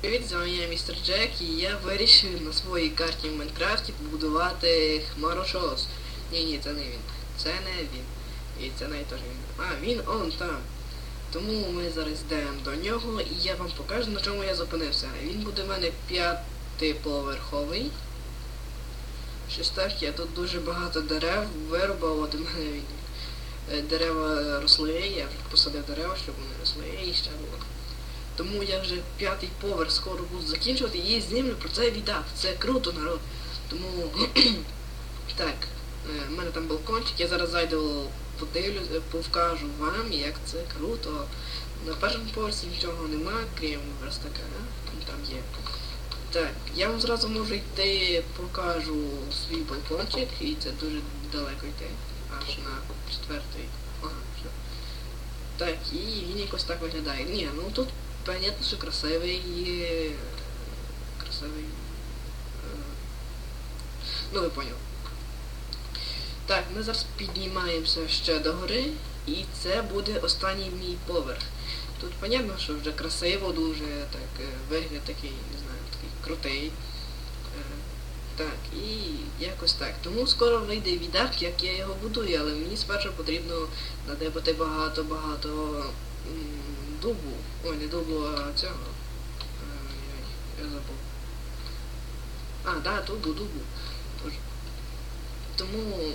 Привіт, з вами я містер Джек і я вирішив на своїй карті в Майнкрафті побудувати хмарошос. Ні, ні, це не він. Це не він. І це навіть теж він. А, він он там. Тому ми зараз йдемо до нього і я вам покажу, на чому я зупинився. Він буде в мене п'ятиповерховий. Щось так, я тут дуже багато дерев вирубав, от у мене він. е, Дерева росли, я вже посадив дерева, щоб вони росли і ще було. Тому я вже п'ятий поверх скоро буду закінчувати і знімлю про це відео. Це круто, народ. Тому так, е, в мене там балкончик, я зараз зайду, подивлюсь, е, повкажу вам, як це круто. На першому поверсі нічого нема, крім верстака, ну, там є. Так, я вам зразу можу йти, покажу свій балкончик, і це дуже далеко йти. Аж на четвертий. Ага, все. Так, і він якось так виглядає. Ні, ну тут понятно, красивий. е, Красивий. е, Ну ви поняли. Так, ми зараз піднімаємося ще до гори, і це буде останній мій поверх. Тут понятно, що вже красиво дуже, так, е, вигляд такий, не знаю, такий крутий. Е, Так, і якось так. Тому скоро вийде відак, як я його будую, але мені спершу потрібно надибати багато-багато дубу. Ой, не дубу, а цього. Я забув. А, да, дубу, дубу. Тому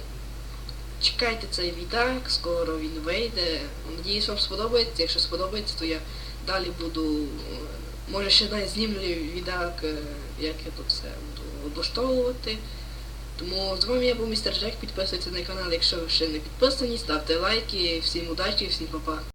чекайте цей відак, скоро він вийде. Надіюсь, вам сподобається. Якщо сподобається, то я далі буду. е, Може ще навіть знімлю відак, е, як я тут все буду облаштовувати. Тому з вами я був містер Джек, підписуйтесь на канал, якщо ви ще не підписані, ставте лайки, всім удачі, всім па-па.